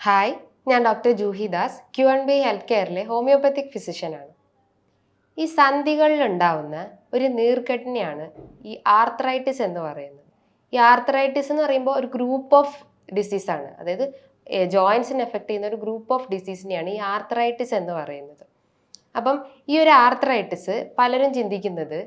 Hi ഞാൻ doctor Juhi Das Q and B health കെയറിലെ homeopathic ഫിസിഷ്യനാണ് ഈ സന്ധികളിലുണ്ടാവുന്ന ഒരു നീർക്കെട്ടിനെയാണ് ഈ ആർത്രൈറ്റിസ് എന്ന് പറയുന്നത്. ഈ ആർത്രൈറ്റിസ് എന്ന് പറയുമ്പോൾ ഒരു ഗ്രൂപ്പ് ഓഫ് ഡിസീസാണ് അതായത് ജോയിൻസിന് എഫക്ട് ചെയ്യുന്ന ഒരു ഗ്രൂപ്പ് ഓഫ് ഡിസീസിനെയാണ് ഈ ആർത്രൈറ്റിസ് എന്ന് പറയുന്നത്. അപ്പം ഈ ഒരു ആർത്രൈറ്റിസ് പലരും ചിന്തിക്കുന്നത്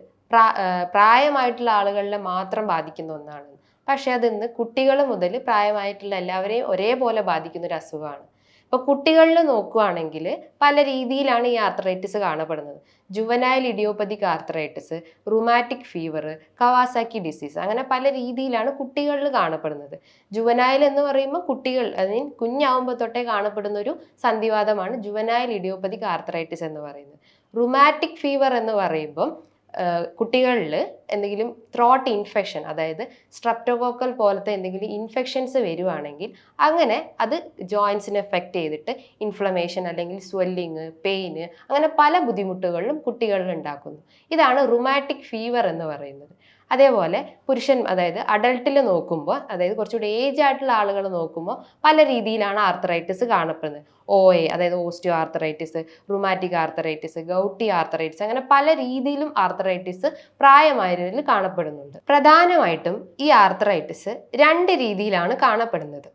പ്രായമായിട്ടുള്ള ആളുകളിലെ മാത്രം ബാധിക്കുന്ന ഒന്നാണ്. പക്ഷേ അതിന്ന് കുട്ടികൾ മുതൽ പ്രായമായിട്ടുള്ള എല്ലാവരെയും ഒരേപോലെ ബാധിക്കുന്ന ഒരു അസുഖമാണ്. ഇപ്പോൾ കുട്ടികളിൽ നോക്കുകയാണെങ്കിൽ പല രീതിയിലാണ് ഈ ആർത്രൈറ്റിസ് കാണപ്പെടുന്നത്. Juvenile idiopathic arthritis rheumatic fever Kawasaki disease അങ്ങനെ പല രീതിയിലാണ് കുട്ടികളിൽ കാണപ്പെടുന്നത്. ജുവനായൽ എന്ന് പറയുമ്പോൾ കുട്ടികൾ അതിൽ കുഞ്ഞാവുമ്പോൾ തൊട്ടേ കാണപ്പെടുന്ന ഒരു സന്ധിവാദമാണ് ജുവനായൽ ഇഡിയോപ്പതിക് ആർത്രൈറ്റിസ് എന്ന് പറയുന്നത്. റുമാറ്റിക് ഫീവർ എന്ന് പറയുമ്പം കുട്ടികളിൽ എന്തെങ്കിലും ത്രോട്ട് ഇൻഫെക്ഷൻ അതായത് സ്ട്രപ്റ്റോകോക്കൽ പോലത്തെ എന്തെങ്കിലും ഇൻഫെക്ഷൻസ് വരുവാണെങ്കിൽ അങ്ങനെ അത് ജോയിൻസിനെ എഫക്റ്റ് ചെയ്തിട്ട് ഇൻഫ്ലമേഷൻ അല്ലെങ്കിൽ സ്വെല്ലിങ് പെയിന് അങ്ങനെ പല ബുദ്ധിമുട്ടുകളിലും കുട്ടികളിൽ ഉണ്ടാക്കുന്നു. ഇതാണ് റുമാറ്റിക് ഫീവർ എന്ന് പറയുന്നത്. അതേപോലെ പുരുഷൻ അതായത് അഡൾട്ടിൽ നോക്കുമ്പോൾ അതായത് കുറച്ചുകൂടി ഏജ് ആയിട്ടുള്ള ആളുകൾ നോക്കുമ്പോൾ പല രീതിയിലാണ് ആർത്തറൈറ്റിസ് കാണപ്പെടുന്നത്. ഒ എ അതായത് osteo arthritis rheumatic arthritis gouty arthritis അങ്ങനെ പല രീതിയിലും ആർത്തറൈറ്റിസ് പ്രായമായവരിൽ കാണപ്പെടുന്നുണ്ട്. പ്രധാനമായിട്ടും ഈ ആർത്തറൈറ്റിസ് രണ്ട് രീതിയിലാണ് കാണപ്പെടുന്നത്.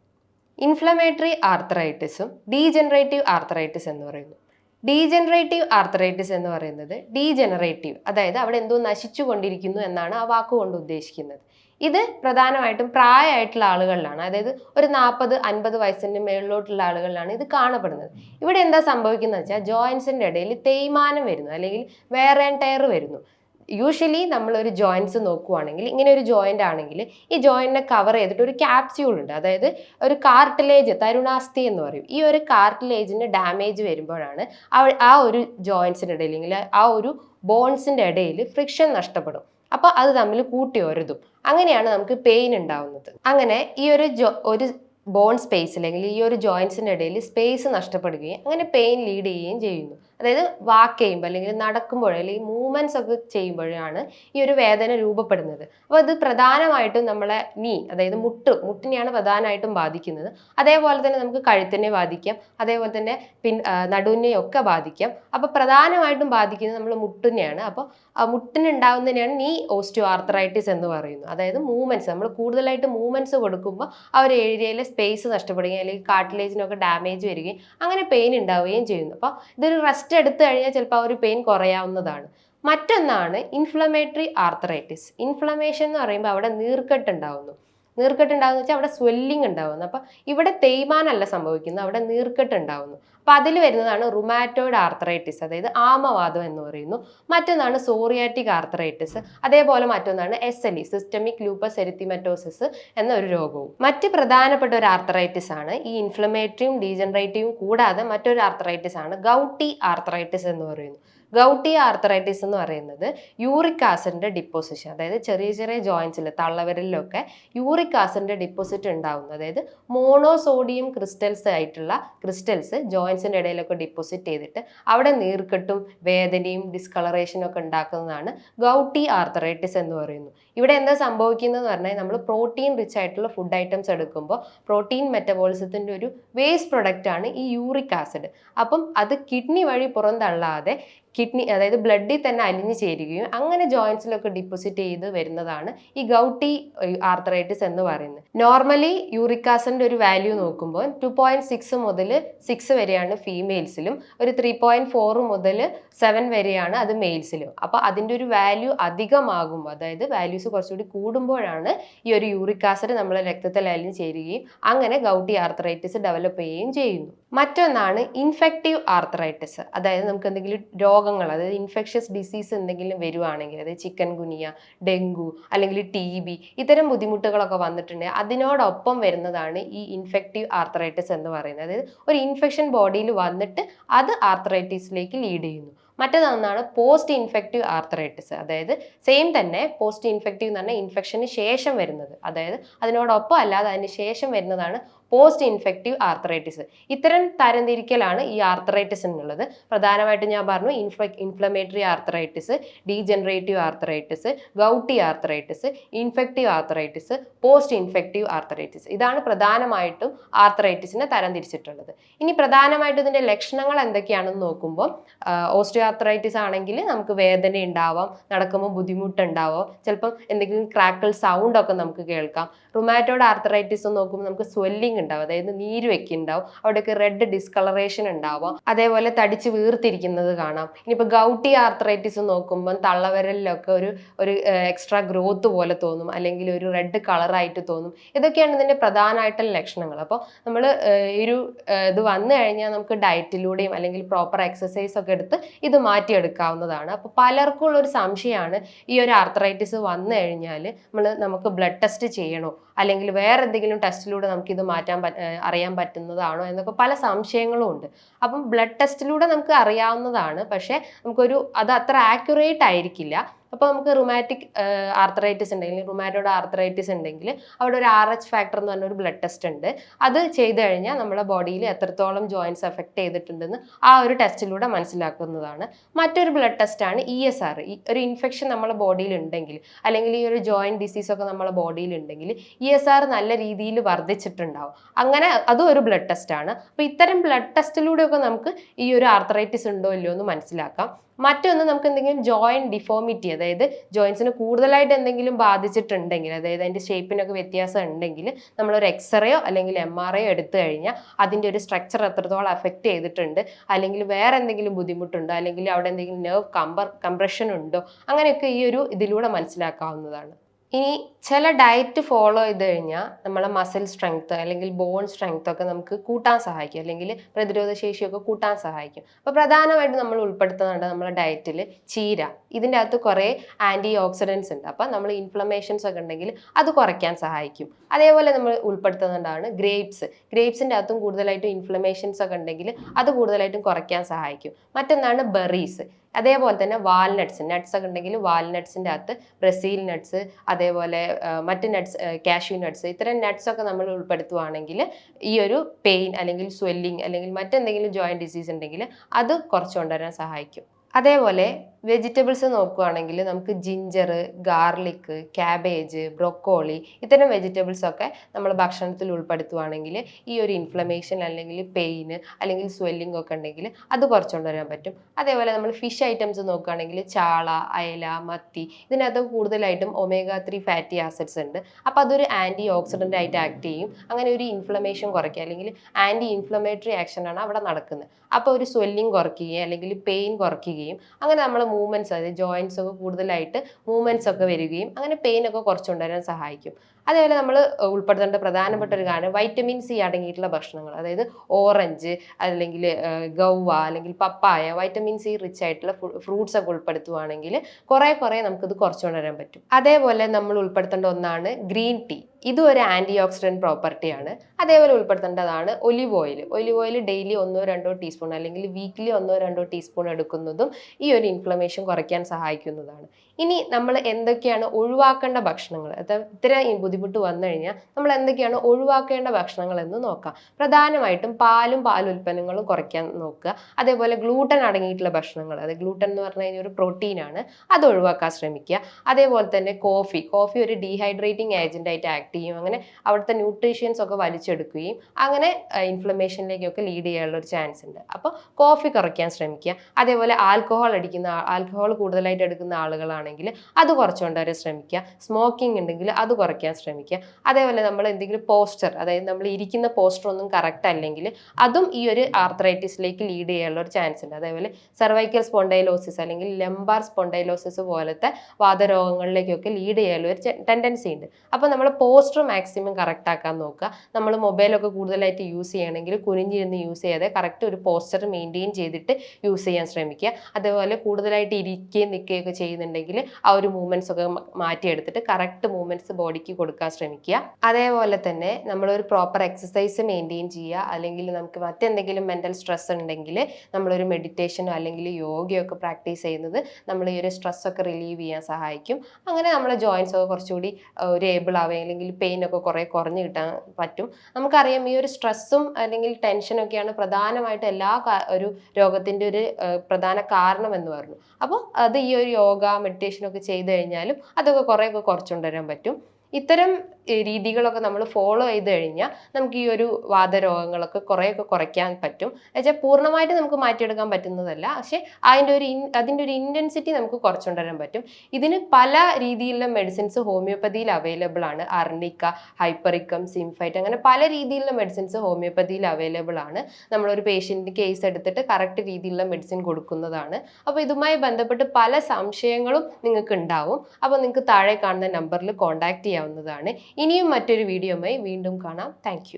ഇൻഫ്ലമേറ്ററി ആർത്തറൈറ്റിസും ഡീജനറേറ്റീവ് ആർത്തറൈറ്റിസ് എന്ന് പറയുന്നു. ഡീജനറേറ്റീവ് ആർത്തറൈറ്റിസ് എന്ന് പറയുന്നത് ഡീജനറേറ്റീവ്. അതായത് അവിടെ എന്തോ നശിച്ചു കൊണ്ടിരിക്കുന്നു എന്നാണ് ആ വാക്കുകൊണ്ട് ഉദ്ദേശിക്കുന്നത്. ഇത് പ്രധാനമായിട്ടും പ്രായമായിട്ടുള്ള ആളുകളിലാണ്. അതായത് ഒരു നാൽപ്പത് അൻപത് വയസ്സിന് മേളിലോട്ടുള്ള ആളുകളിലാണ് ഇത് കാണപ്പെടുന്നത്. ഇവിടെ എന്താ സംഭവിക്കുന്നത് വെച്ചാൽ ജോയിൻസിന്റെ ഇടയിൽ തേയ്മാനം വരുന്നു. അല്ലെങ്കിൽ വേറെ ടയർ വരുന്നു. യൂഷ്വലി നമ്മളൊരു ജോയിൻസ് നോക്കുവാണെങ്കിൽ ഇങ്ങനെ ഒരു ജോയിന്റ് ആണെങ്കിൽ ഈ ജോയിന്റിനെ കവർ ചെയ്തിട്ട് ഒരു ക്യാപ്സ്യൂൾ ഉണ്ട്. അതായത് ഒരു കാർട്ടിലേജ് തരുണാസ്ഥി എന്ന് പറയും. ഈ ഒരു കാർട്ടിലേജിന് ഡാമേജ് വരുമ്പോഴാണ് ആ- ഒരു ജോയിൻസിന്റെ ഇടയിൽ അല്ലെങ്കിൽ ആ ഒരു ബോൺസിന്റെ ഇടയിൽ ഫ്രിക്ഷൻ നഷ്ടപ്പെടും. അപ്പോൾ അത് തമ്മിൽ കൂട്ടി ഒരുതും. അങ്ങനെയാണ് നമുക്ക് പെയിൻ ഉണ്ടാവുന്നത്. അങ്ങനെ ഈ ഒരു ജോ ഒരു ബോൺ സ്പേസ് അല്ലെങ്കിൽ ഈ ഒരു ജോയിൻസിന്റെ ഇടയിൽ സ്പേസ് നഷ്ടപ്പെടുകയും അങ്ങനെ പെയിൻ ലീഡ് ചെയ്യുകയും ചെയ്യുന്നു. അതായത് വാക്ക് ചെയ്യുമ്പോൾ അല്ലെങ്കിൽ നടക്കുമ്പോൾ അല്ലെങ്കിൽ മൂവ്മെന്റ്സ് ഒക്കെ ചെയ്യുമ്പോഴാണ് ഈ ഒരു വേദന രൂപപ്പെടുന്നത്. അപ്പോൾ ഇത് പ്രധാനമായിട്ടും നമ്മളെ നീ അതായത് മുട്ട് മുട്ടിനെയാണ് പ്രധാനമായിട്ടും ബാധിക്കുന്നത്. അതേപോലെ തന്നെ നമുക്ക് കഴുത്തിനെ ബാധിക്കാം. അതേപോലെ തന്നെ പിൻ നടുവിനെയും ഒക്കെ ബാധിക്കാം. അപ്പോൾ പ്രധാനമായിട്ടും ബാധിക്കുന്നത് നമ്മൾ മുട്ടിനെയാണ്. അപ്പോൾ മുട്ടിനുണ്ടാവുന്നതിനെയാണ് നീ ഓസ്റ്റിയോ ആർത്രൈറ്റിസ് എന്ന് പറയുന്നത്. അതായത് മൂവ്മെന്റ്സ് നമ്മൾ കൂടുതലായിട്ട് മൂവ്മെന്റ്സ് കൊടുക്കുമ്പോൾ ആ ഒരു ഏരിയയിലെ സ്പേസ് നഷ്ടപ്പെടുകയും അല്ലെങ്കിൽ കാർട്ടിലേജിനൊക്കെ ഡാമേജ് വരികയും അങ്ങനെ പെയിൻ ഉണ്ടാവുകയും ചെയ്യുന്നു. അപ്പോൾ ഇതൊരു റെസ്റ്റ് എടുത്തു കഴിഞ്ഞാൽ ചിലപ്പോൾ ആ ഒരു പെയിൻ കുറയാവുന്നതാണ്. മറ്റൊന്നാണ് ഇൻഫ്ലമേറ്ററി ആർത്തറൈറ്റിസ് ഇൻഫ്ലമേഷൻ എന്ന് പറയുമ്പോൾ അവിടെ നീർക്കെട്ട് ഉണ്ടാവുന്നു. നീർക്കെട്ട് ഉണ്ടാകുന്ന വെച്ചാൽ അവിടെ സ്വെല്ലിംഗ് ഉണ്ടാവുന്നു. അപ്പം ഇവിടെ തേയ്മാനല്ല സംഭവിക്കുന്നത്. അവിടെ നീർക്കെട്ട് ഉണ്ടാവുന്നു. അപ്പം അതിൽ വരുന്നതാണ് റുമാറ്റോയിഡ് ആർത്തറൈറ്റിസ് അതായത് ആമവാദം എന്ന് പറയുന്നു. മറ്റൊന്നാണ് സോറിയാറ്റിക് ആർത്തറൈറ്റിസ് അതേപോലെ മറ്റൊന്നാണ് S L E systemic lupus erythematosus എന്നൊരു രോഗവും. മറ്റ് പ്രധാനപ്പെട്ട ഒരു ആർത്തറൈറ്റിസ് ആണ് ഈ ഇൻഫ്ലമേറ്ററിയും ഡീജനറേറ്റീവും കൂടാതെ മറ്റൊരു ആർത്തറൈറ്റിസ് ആണ് ഗൗട്ടി ആർത്തറൈറ്റിസ് എന്ന് പറയുന്നു. ഗൗട്ടി ആർത്തറൈറ്റിസ് എന്ന് പറയുന്നത് യൂറിക് ആസിഡിന്റെ ഡിപ്പോസിഷൻ അതായത് ചെറിയ ചെറിയ ജോയിൻസിൽ തള്ളവരലിലൊക്കെ യൂറിക് ആസിഡിന്റെ ഡിപ്പോസിറ്റ് ഉണ്ടാവുന്നു. അതായത് മോണോസോഡിയം ക്രിസ്റ്റൽസ് ആയിട്ടുള്ള ക്രിസ്റ്റൽസ് ജോയിൻസിന്റെ ഇടയിലൊക്കെ ഡിപ്പോസിറ്റ് ചെയ്തിട്ട് അവിടെ നീർക്കെട്ടും വേദനയും ഡിസ്കളറേഷനും ഒക്കെ ഉണ്ടാക്കുന്നതാണ് ഗൗട്ടി ആർത്തറൈറ്റിസ് എന്ന് പറയുന്നു. ഇവിടെ എന്താ സംഭവിക്കുന്നത് പറഞ്ഞാൽ നമ്മൾ പ്രോട്ടീൻ റിച്ച് ആയിട്ടുള്ള ഫുഡ് ഐറ്റംസ് എടുക്കുമ്പോൾ പ്രോട്ടീൻ മെറ്റബോളിസത്തിന്റെ ഒരു വേസ്റ്റ് പ്രൊഡക്റ്റാണ് ഈ യൂറിക് ആസിഡ്. അപ്പം അത് കിഡ്നി വഴി പുറന്തള്ളാതെ കിഡ്നി അതായത് ബ്ലഡിൽ തന്നെ അലിഞ്ഞു ചേരുകയും അങ്ങനെ ജോയിൻസിലൊക്കെ ഡിപ്പോസിറ്റ് ചെയ്ത് വരുന്നതാണ് ഈ ഗൗട്ടി ആർത്രൈറ്റിസ് എന്ന് പറയുന്നത്. നോർമലി യൂറിക് ആസിഡിന്റെ ഒരു വാല്യൂ നോക്കുമ്പോൾ ടു പോയിന്റ് സിക്സ് മുതൽ സിക്സ് വരെയാണ് ഫീമെയിൽസിലും ഒരു ത്രീ പോയിന്റ് ഫോർ മുതൽ സെവൻ വരെയാണ് അത് മെയിൽസിലും അപ്പോൾ അതിന്റെ ഒരു വാല്യൂ അധികമാകുമ്പോൾ അതായത് വാല്യൂസ് കുറച്ചുകൂടി കൂടുമ്പോഴാണ് ഈ ഒരു യൂറിക് നമ്മളെ രക്തത്തിൽ അലിഞ്ഞ് ചേരുകയും അങ്ങനെ ഗൗട്ടി ആർത്രൈറ്റിസ് ഡെവലപ്പ് ചെയ്യുകയും ചെയ്യുന്നു. മറ്റൊന്നാണ് ഇൻഫെക്റ്റീവ് ആർത്രൈറ്റിസ് അതായത് നമുക്ക് എന്തെങ്കിലും രോഗങ്ങൾ അതായത് ഇൻഫെക്ഷ്യസ് ഡിസീസ് എന്തെങ്കിലും വരുവാണെങ്കിൽ അതായത് ചിക്കൻ ഗുനിയ ഡെങ്കു അല്ലെങ്കിൽ ടി ബി ഇത്തരം ബുദ്ധിമുട്ടുകളൊക്കെ വന്നിട്ടുണ്ടെങ്കിൽ അതിനോടൊപ്പം വരുന്നതാണ് ഈ ഇൻഫെക്റ്റീവ് ആർത്തറൈറ്റിസ് എന്ന് പറയുന്നത്. അതായത് ഒരു ഇൻഫെക്ഷൻ ബോഡിയിൽ വന്നിട്ട് അത് ആർത്തറൈറ്റിസിലേക്ക് ലീഡ് ചെയ്യുന്നു. മറ്റൊന്നാണ് പോസ്റ്റ് ഇൻഫെക്റ്റീവ് ആർത്തറൈറ്റിസ് അതായത് സെയിം തന്നെ പോസ്റ്റ് ഇൻഫെക്റ്റീവ് എന്ന് പറഞ്ഞാൽ ഇൻഫെക്ഷന് ശേഷം വരുന്നത്. അതായത് അതിനോടൊപ്പം അല്ലാതെ അതിന് ശേഷം വരുന്നതാണ് പോസ്റ്റ് ഇൻഫെക്റ്റീവ് ആർത്തറൈറ്റിസ് ഇത്തരം തരംതിരിക്കലാണ് ഈ ആർത്തറൈറ്റിസ് എന്നുള്ളത്. പ്രധാനമായിട്ടും ഞാൻ പറഞ്ഞു infla inflammatory arthritis degenerative arthritis gouty arthritis infective arthritis post infective arthritis ഇതാണ് പ്രധാനമായിട്ടും ആർത്തറൈറ്റിസിനെ തരംതിരിച്ചിട്ടുള്ളത്. ഇനി പ്രധാനമായിട്ടും ഇതിന്റെ ലക്ഷണങ്ങൾ എന്തൊക്കെയാണെന്ന് നോക്കുമ്പോൾ ഓസ്റ്റിയോ ആർത്തറൈറ്റിസ് ആണെങ്കിൽ നമുക്ക് വേദന ഉണ്ടാവാം നടക്കുമ്പോൾ ബുദ്ധിമുട്ടുണ്ടാവാം ചിലപ്പം എന്തെങ്കിലും ക്രാക്കിൾ സൗണ്ട് ഒക്കെ നമുക്ക് കേൾക്കാം. റുമാറ്റോഡ് ആർത്തറൈറ്റിസ് നോക്കുമ്പോൾ നമുക്ക് സ്വെല്ലിംഗ് ഉണ്ടാവും. അതായത് നീര് വെക്കുന്നുണ്ടാവും അവിടെയൊക്കെ റെഡ് ഡിസ്കളറേഷൻ ഉണ്ടാവാം. അതേപോലെ തടിച്ച് വീർത്തിരിക്കുന്നത് കാണാം. ഇനിയിപ്പോൾ ഗൗട്ടി ആർത്രൈറ്റിസ് നോക്കുമ്പോൾ തള്ളവരലിലൊക്കെ ഒരു ഒരു എക്സ്ട്രാ ഗ്രോത്ത് പോലെ തോന്നും. അല്ലെങ്കിൽ ഒരു റെഡ് കളറായിട്ട് തോന്നും. ഇതൊക്കെയാണ് ഇതിന്റെ പ്രധാനമായിട്ടുള്ള ലക്ഷണങ്ങൾ. അപ്പോൾ നമ്മൾ ഒരു ഇത് വന്നു കഴിഞ്ഞാൽ നമുക്ക് ഡയറ്റിലൂടെയും അല്ലെങ്കിൽ പ്രോപ്പർ എക്സസൈസ് ഒക്കെ എടുത്ത് ഇത് മാറ്റിയെടുക്കാവുന്നതാണ്. അപ്പോൾ പലർക്കും ഉള്ള ഒരു സംശയമാണ് ഈ ഒരു ആർത്രൈറ്റിസ് വന്നു കഴിഞ്ഞാൽ നമ്മൾ നമുക്ക് ബ്ലഡ് ടെസ്റ്റ് ചെയ്യണോ? അല്ലെങ്കിൽ വേറെ എന്തെങ്കിലും ടെസ്റ്റിലൂടെ നമുക്ക് ഇത് മാറ്റാൻ അറിയാൻ പറ്റുന്നതാണോ എന്നൊക്കെ പല സംശയങ്ങളും ഉണ്ട്. അപ്പം ബ്ലഡ് ടെസ്റ്റിലൂടെ നമുക്ക് അറിയാവുന്നതാണ്. പക്ഷേ നമുക്കൊരു അത് അത്ര ആക്യുറേറ്റ് ആയിരിക്കില്ല. അപ്പോൾ നമുക്ക് റുമാറ്റിക് ആർത്തറൈറ്റിസ് ഉണ്ടെങ്കിൽ റുമാറ്റോഡ് ആർത്തറൈറ്റിസ് ഉണ്ടെങ്കിൽ അവിടെ ഒരു ആർ എച്ച് ഫാക്ടർ എന്ന് പറഞ്ഞ ഒരു ബ്ലഡ് ടെസ്റ്റ് ഉണ്ട്. അത് ചെയ്ത് കഴിഞ്ഞാൽ നമ്മുടെ ബോഡിയിൽ എത്രത്തോളം ജോയിൻസ് എഫക്ട് ചെയ്തിട്ടുണ്ടെന്ന് ആ ഒരു ടെസ്റ്റിലൂടെ മനസ്സിലാക്കുന്നതാണ്. മറ്റൊരു ബ്ലഡ് ടെസ്റ്റാണ് ഇ എസ് ആർ ഒരു ഇൻഫെക്ഷൻ നമ്മുടെ ബോഡിയിൽ ഉണ്ടെങ്കിൽ അല്ലെങ്കിൽ ഈ ഒരു ജോയിന്റ് ഡിസീസ് ഒക്കെ നമ്മുടെ ബോഡിയിൽ ഉണ്ടെങ്കിൽ ഇ എസ് ആർ നല്ല രീതിയിൽ വർദ്ധിച്ചിട്ടുണ്ടാവും. അങ്ങനെ അതും ഒരു ബ്ലഡ് ടെസ്റ്റാണ് അപ്പോൾ ഇത്തരം ബ്ലഡ് ടെസ്റ്റിലൂടെയൊക്കെ നമുക്ക് ഈ ഒരു ആർത്തറൈറ്റിസ് ഉണ്ടോ ഇല്ലയോ എന്ന് മനസ്സിലാക്കാം. മറ്റൊന്ന് നമുക്ക് എന്തെങ്കിലും ജോയിന്റ് ഡിഫോമിറ്റി അതായത് ജോയിൻസിന് കൂടുതലായിട്ട് എന്തെങ്കിലും ബാധിച്ചിട്ടുണ്ടെങ്കിൽ അതായത് അതിന്റെ ഷേപ്പിനൊക്കെ വ്യത്യാസം ഉണ്ടെങ്കിൽ നമ്മളൊരു എക്സ്റേയോ അല്ലെങ്കിൽ എം ആർ ഐയോ എടുത്തു കഴിഞ്ഞാൽ അതിന്റെ ഒരു സ്ട്രക്ചർ എത്രത്തോളം അഫക്റ്റ് ചെയ്തിട്ടുണ്ട് അല്ലെങ്കിൽ വേറെ എന്തെങ്കിലും ബുദ്ധിമുട്ടുണ്ടോ അല്ലെങ്കിൽ അവിടെ എന്തെങ്കിലും നെർവ് കമ്പർ കംപ്രഷൻ ഉണ്ടോ അങ്ങനെയൊക്കെ ഈ ഒരു ഇതിലൂടെ മനസ്സിലാക്കാവുന്നതാണ്. ഇനി ചില ഡയറ്റ് ഫോളോ ചെയ്ത് കഴിഞ്ഞാൽ നമ്മളെ മസിൽ സ്ട്രെങ്ത് അല്ലെങ്കിൽ ബോൺ സ്ട്രെങ്ത് ഒക്കെ നമുക്ക് കൂട്ടാൻ സഹായിക്കും. അല്ലെങ്കിൽ പ്രതിരോധ ശേഷിയൊക്കെ കൂട്ടാൻ സഹായിക്കും. അപ്പോൾ പ്രധാനമായിട്ട് നമ്മൾ ഉൾപ്പെടുത്തുന്നുണ്ട് നമ്മുടെ ഡയറ്റിൽ ചീര. ഇതിന്റെ അകത്ത് കുറേ ആന്റി ഓക്സിഡൻസ് ഉണ്ട്. അപ്പോൾ നമ്മൾ ഇൻഫ്ലമേഷൻസ് ഒക്കെ ഉണ്ടെങ്കിൽ അത് കുറയ്ക്കാൻ സഹായിക്കും. അതേപോലെ നമ്മൾ ഉൾപ്പെടുത്തുന്നുണ്ടാണ് ഗ്രേപ്സ് ഗ്രേപ്സിന്റെ അകത്തും കൂടുതലായിട്ടും ഇൻഫ്ലമേഷൻസ് ഒക്കെ ഉണ്ടെങ്കിൽ അത് കൂടുതലായിട്ടും കുറയ്ക്കാൻ സഹായിക്കും. മറ്റൊന്നാണ് ബെറീസ് അതേപോലെ തന്നെ വാൽനട്ട്സ് നട്ട്സ് ഒക്കെ ഉണ്ടെങ്കിൽ വാൽനട്ട്സിന്റെ അകത്ത് ബ്രസീൽ നട്ട്സ് അതേപോലെ മറ്റ് നട്ട്സ് കാഷ്യൂ നട്ട്സ് ഇത്തരം നട്ട്സ് ഒക്കെ നമ്മൾ ഉൾപ്പെടുത്തുവാണെങ്കിൽ ഈ ഒരു പെയിൻ അല്ലെങ്കിൽ സ്വെല്ലിങ് അല്ലെങ്കിൽ മറ്റെന്തെങ്കിലും ജോയിന്റ് ഡിസീസ് ഉണ്ടെങ്കിൽ അത് കുറച്ച് കൊണ്ടുവരാൻ സഹായിക്കും. അതേപോലെ വെജിറ്റബിൾസ് നോക്കുകയാണെങ്കിൽ നമുക്ക് ജിഞ്ചർ ഗാർലിക് ക്യാബേജ് ബ്രൊക്കോളി ഇത്തരം വെജിറ്റബിൾസ് ഒക്കെ നമ്മൾ ഭക്ഷണത്തിൽ ഉൾപ്പെടുത്തുവാണെങ്കിൽ ഈ ഒരു ഇൻഫ്ലമേഷൻ അല്ലെങ്കിൽ പെയിന് അല്ലെങ്കിൽ സ്വെല്ലിംഗ് ഒക്കെ ഉണ്ടെങ്കിൽ അത് കുറച്ചുകൊണ്ട് വരാൻ പറ്റും. അതേപോലെ നമ്മൾ ഫിഷ് ഐറ്റംസ് നോക്കുകയാണെങ്കിൽ ചാള അയല മത്തി ഇതിനകത്ത് കൂടുതലായിട്ടും ഒമേഗ ത്രീ ഫാറ്റി ആസിഡ്സ് ഉണ്ട്. അപ്പോൾ അതൊരു ആന്റി ഓക്സിഡന്റ് ആയിട്ട് ആക്ട് ചെയ്യും. അങ്ങനെ ഒരു ഇൻഫ്ലമേഷൻ കുറയ്ക്കുക അല്ലെങ്കിൽ ആന്റി ഇൻഫ്ലമേറ്ററി ആക്ഷനാണ് അവിടെ നടക്കുന്നത്. അപ്പോൾ ഒരു സ്വെല്ലിംഗ് കുറയ്ക്കുകയും അല്ലെങ്കിൽ പെയിൻ കുറയ്ക്കുകയും അങ്ങനെ നമ്മൾ മൂവ്മെന്റ്സ് അതായത് ജോയിൻസ് ഒക്കെ കൂടുതലായിട്ട് മൂവ്മെന്റ്സ് ഒക്കെ വരികയും അങ്ങനെ പെയിൻ ഒക്കെ കുറച്ചുകൊണ്ടുവരാൻ സഹായിക്കും. അതേപോലെ നമ്മൾ ഉൾപ്പെടുത്തേണ്ട പ്രധാനപ്പെട്ട ഒരു കാര്യം വൈറ്റമിൻ സി അടങ്ങിയിട്ടുള്ള ഭക്ഷണങ്ങൾ അതായത് ഓറഞ്ച് അല്ലെങ്കിൽ ഗൗവ അല്ലെങ്കിൽ പപ്പായ വൈറ്റമിൻ സി റിച്ച് ആയിട്ടുള്ള ഫ്രൂട്ട്സ് ഒക്കെ ഉൾപ്പെടുത്തുവാണെങ്കിൽ കുറേ കുറേ നമുക്കിത് കുറച്ചുകൊണ്ടുവരാൻ പറ്റും. അതേപോലെ നമ്മൾ ഉൾപ്പെടുത്തേണ്ട ഒന്നാണ് ഗ്രീൻ ടീ ഇതും ഒരു ആന്റി ഓക്സിഡന്റ് പ്രോപ്പർട്ടിയാണ് അതേപോലെ ഉൾപ്പെടുത്തേണ്ടതാണ് olive oil olive oil daily ഒന്നോ രണ്ടോ ടീസ്പൂൺ അല്ലെങ്കിൽ വീക്കിലി ഒന്നോ രണ്ടോ ടീസ്പൂൺ എടുക്കുന്നതും ഈ ഒരു ഇൻഫ്ലമേഷൻ കുറയ്ക്കാൻ സഹായിക്കുന്നതാണ്. ഇനി നമ്മൾ എന്തൊക്കെയാണ് ഒഴിവാക്കേണ്ട ഭക്ഷണങ്ങൾ? ഇത്തരം ബുദ്ധിമുട്ട് വന്നു കഴിഞ്ഞാൽ നമ്മൾ എന്തൊക്കെയാണ് ഒഴിവാക്കേണ്ട ഭക്ഷണങ്ങൾ എന്ന് നോക്കാം. പ്രധാനമായിട്ടും പാലും പാൽ ഉൽപ്പന്നങ്ങളും കുറയ്ക്കാൻ നോക്കുക. അതേപോലെ ഗ്ലൂട്ടൻ അടങ്ങിയിട്ടുള്ള ഭക്ഷണങ്ങൾ. അത് ഗ്ലൂട്ടൻ എന്ന് പറഞ്ഞു കഴിഞ്ഞാൽ ഒരു പ്രോട്ടീനാണ് അത് ഒഴിവാക്കാൻ ശ്രമിക്കുക. അതേപോലെ തന്നെ കോഫി കോഫി ഒരു ഡീഹൈഡ്രേറ്റിംഗ് ഏജന്റ് ആയിട്ട് ആക്ട് ചെയ്യും. അങ്ങനെ അവിടുത്തെ ന്യൂട്രീഷ്യൻസ് ഒക്കെ വലിച്ചെടുക്കുകയും അങ്ങനെ ഇൻഫ്ലമേഷനിലേക്കൊക്കെ ലീഡ് ചെയ്യാനുള്ള ഒരു ചാൻസ് ഉണ്ട്. അപ്പോൾ കോഫി കുറയ്ക്കാൻ ശ്രമിക്കുക. അതേപോലെ ആൽക്കഹോൾ അടിക്കുന്ന ആൽക്കഹോൾ കൂടുതലായിട്ട് എടുക്കുന്ന ആളുകളാണെങ്കിൽ അത് കുറച്ചുകൊണ്ടുവരാൻ ശ്രമിക്കുക. സ്മോക്കിംഗ് ഉണ്ടെങ്കിൽ അത് കുറയ്ക്കാൻ ശ്രമിക്കുക. അതേപോലെ നമ്മൾ എന്തെങ്കിലും പോസ്റ്റർ അതായത് നമ്മൾ ഇരിക്കുന്ന പോസ്റ്റർ ഒന്നും കറക്റ്റ് അല്ലെങ്കിൽ അതും ഈ ഒരു ആർത്രൈറ്റിസിലേക്ക് ലീഡ് ചെയ്യാനുള്ള ഒരു ചാൻസ് ഉണ്ട്. അതേപോലെ സെർവൈക്കൽ സ്പോണ്ടൈലോസിസ് അല്ലെങ്കിൽ ലെംബാർ സ്പോണ്ടൈലോസിസ് പോലത്തെ വാദരോഗങ്ങളിലേക്കൊക്കെ ലീഡ് ചെയ്യാനുള്ള ഒരു ടെൻഡൻസി ഉണ്ട്. അപ്പോൾ നമ്മൾ പോസ്റ്റർ മാക്സിമം കറക്റ്റ് ആക്കാൻ നോക്കുക. നമ്മൾ മൊബൈലൊക്കെ കൂടുതലായിട്ട് യൂസ് ചെയ്യണമെങ്കിൽ കുനിഞ്ഞിരുന്ന് യൂസ് ചെയ്യാതെ കറക്റ്റ് ഒരു പോസ്റ്റർ മെയിന്റെയിൻ ചെയ്തിട്ട് യൂസ് ചെയ്യാൻ ശ്രമിക്കുക. അതേപോലെ കൂടുതലായിട്ട് ഇരിക്കുകയും നിൽക്കുകയൊക്കെ ചെയ്യുന്നുണ്ടെങ്കിൽ ആ ഒരു മൂവ്മെന്റ്സ് ഒക്കെ മാറ്റിയെടുത്തിട്ട് കറക്റ്റ് മൂവ്മെന്റ്സ് ബോഡിക്ക് കൊടുക്കാൻ ശ്രമിക്കുക. അതേപോലെ തന്നെ നമ്മൾ ഒരു പ്രോപ്പർ എക്സസൈസ് മെയിന്റെയിൻ ചെയ്യുക. അല്ലെങ്കിൽ നമുക്ക് മറ്റെന്തെങ്കിലും മെന്റൽ സ്ട്രെസ് ഉണ്ടെങ്കിൽ നമ്മളൊരു മെഡിറ്റേഷനോ അല്ലെങ്കിൽ യോഗയോ ഒക്കെ പ്രാക്ടീസ് ചെയ്യുന്നത് നമ്മൾ ഈ ഒരു സ്ട്രെസ്സൊക്കെ റിലീവ് ചെയ്യാൻ സഹായിക്കും. അങ്ങനെ നമ്മളെ ജോയിൻസ് ഒക്കെ കുറച്ചുകൂടി ഒരു ഏബിൾ ആവുക അല്ലെങ്കിൽ പെയിൻ ഒക്കെ കുറേ കുറഞ്ഞു കിട്ടാൻ പറ്റും. നമുക്കറിയാം ഈ ഒരു സ്ട്രെസ്സും അല്ലെങ്കിൽ ടെൻഷനൊക്കെയാണ് പ്രധാനമായിട്ട് എല്ലാ ഒരു രോഗത്തിന്റെ ഒരു പ്രധാന കാരണം എന്ന് പറഞ്ഞു. അപ്പോൾ അത് ഈ ഒരു യോഗ മെഡിറ്റേഷനൊക്കെ ചെയ്തു കഴിഞ്ഞാലും അതൊക്കെ കുറേയൊക്കെ കുറച്ചുകൊണ്ടുവരാൻ പറ്റും. ഇത്തരം രീതികളൊക്കെ നമ്മൾ ഫോളോ ചെയ്ത് കഴിഞ്ഞാൽ നമുക്ക് ഈ ഒരു വാദരോഗങ്ങളൊക്കെ കുറേയൊക്കെ കുറയ്ക്കാൻ പറ്റും. എന്നുവെച്ചാൽ പൂർണമായിട്ട് നമുക്ക് മാറ്റിയെടുക്കാൻ പറ്റുന്നതല്ല. പക്ഷേ അതിന്റെ ഒരു അതിന്റെ ഒരു ഇന്റൻസിറ്റി നമുക്ക് കുറച്ചുകൊണ്ടുവരാൻ പറ്റും. ഇതിന് പല രീതിയിലുള്ള മെഡിസിൻസ് ഹോമിയോപ്പതിയിൽ അവൈലബിൾ ആണ്. അർണിക്ക ഹൈപ്പറിക്കം സിംഫൈറ്റ് അങ്ങനെ പല രീതിയിലുള്ള മെഡിസിൻസ് ഹോമിയോപ്പതിയിൽ അവൈലബിൾ ആണ്. നമ്മളൊരു പേഷ്യന്റിന് കേസ് എടുത്തിട്ട് കറക്റ്റ് രീതിയിലുള്ള മെഡിസിൻ കൊടുക്കുന്നതാണ്. അപ്പോൾ ഇതുമായി ബന്ധപ്പെട്ട് പല സംശയങ്ങളും നിങ്ങൾക്ക് ഉണ്ടാവും അപ്പോൾ നിങ്ങൾക്ക് താഴെ കാണുന്ന നമ്പറിൽ കോൺടാക്ട് ചെയ്യാവുന്നതാണ്. ഇനിയും മറ്റൊരു വീഡിയോയുമായി വീണ്ടും കാണാം. താങ്ക്